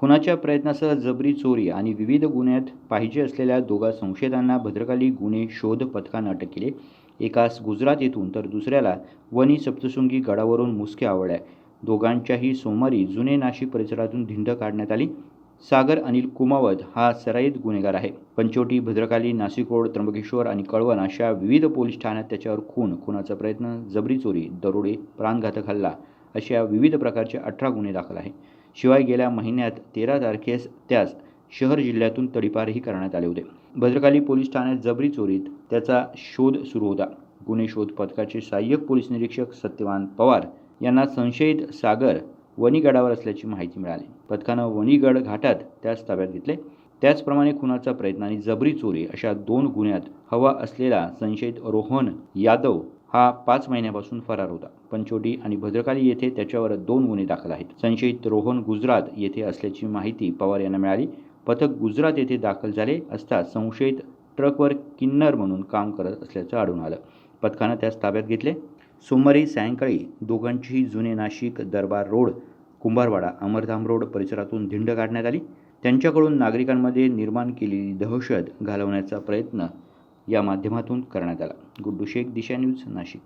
खुनाच्या प्रयत्नासह जबरी चोरी आणि विविध गुन्ह्यात पाहिजे असलेल्या दोघा संशयितांना भद्रकाली गुन्हे शोध पथकानं अटक केली. एकास गुजरात येथून तर दुसऱ्याला वनी सप्तशृंगी गडावरून मुसक्या आवडल्या दोघांच्याही सोमवारी जुने नाशिक परिसरातून धिंड काढण्यात आली. सागर अनिल कुमावत हा सराईत गुन्हेगार आहे. पंचवटी भद्रकाली नाशिक रोड त्र्यंबकेश्वर आणि कळवण अशा विविध पोलीस ठाण्यात त्याच्यावर खून खुनाचा प्रयत्न जबरी चोरी दरोडे प्राणघातक हल्ला अशा विविध प्रकारचे अठरा गुन्हे दाखल आहे शिवाय गेल्या महिन्यात तेरा तारखेस त्यास शहर जिल्ह्यातून तडीपारही करण्यात आले होते. भद्रकाली पोलीस ठाण्यात जबरी चोरीत त्याचा शोध सुरू होता. गुन्हे शोध पथकाचे सहाय्यक पोलीस निरीक्षक सत्यवान पवार यांना संशयित सागर वणीगडावर असल्याची माहिती मिळाली. पथकानं वणीगड घाटात त्यास ताब्यात घेतले. त्याचप्रमाणे खुनाचा प्रयत्न आणि जबरी चोरी अशा दोन गुन्ह्यात हवा असलेला संशयित रोहन यादव हा पाच महिन्यापासून फरार होता. पंचोटी आणि भद्रकाली येथे त्याच्यावर दोन गुन्हे दाखल आहेत. संशयित रोहन गुजरात येथे असल्याची माहिती पवार यांना मिळाली. पथक गुजरात येथे दाखल झाले असता संशयित ट्रकवर किन्नर म्हणून काम करत असल्याचं आढळून आलं. पथकानं त्यास ताब्यात घेतले. सोमवारी सायंकाळी दोघांचीही जुने नाशिक दरबार रोड कुंभारवाडा अमरधाम रोड परिसरातून धिंड काढण्यात आली. त्यांच्याकडून नागरिकांमध्ये निर्माण केलेली दहशत घालवण्याचा प्रयत्न या माध्यमातून करण्यात आला. गुड्डू शेख दिशा न्यूज नाशिक.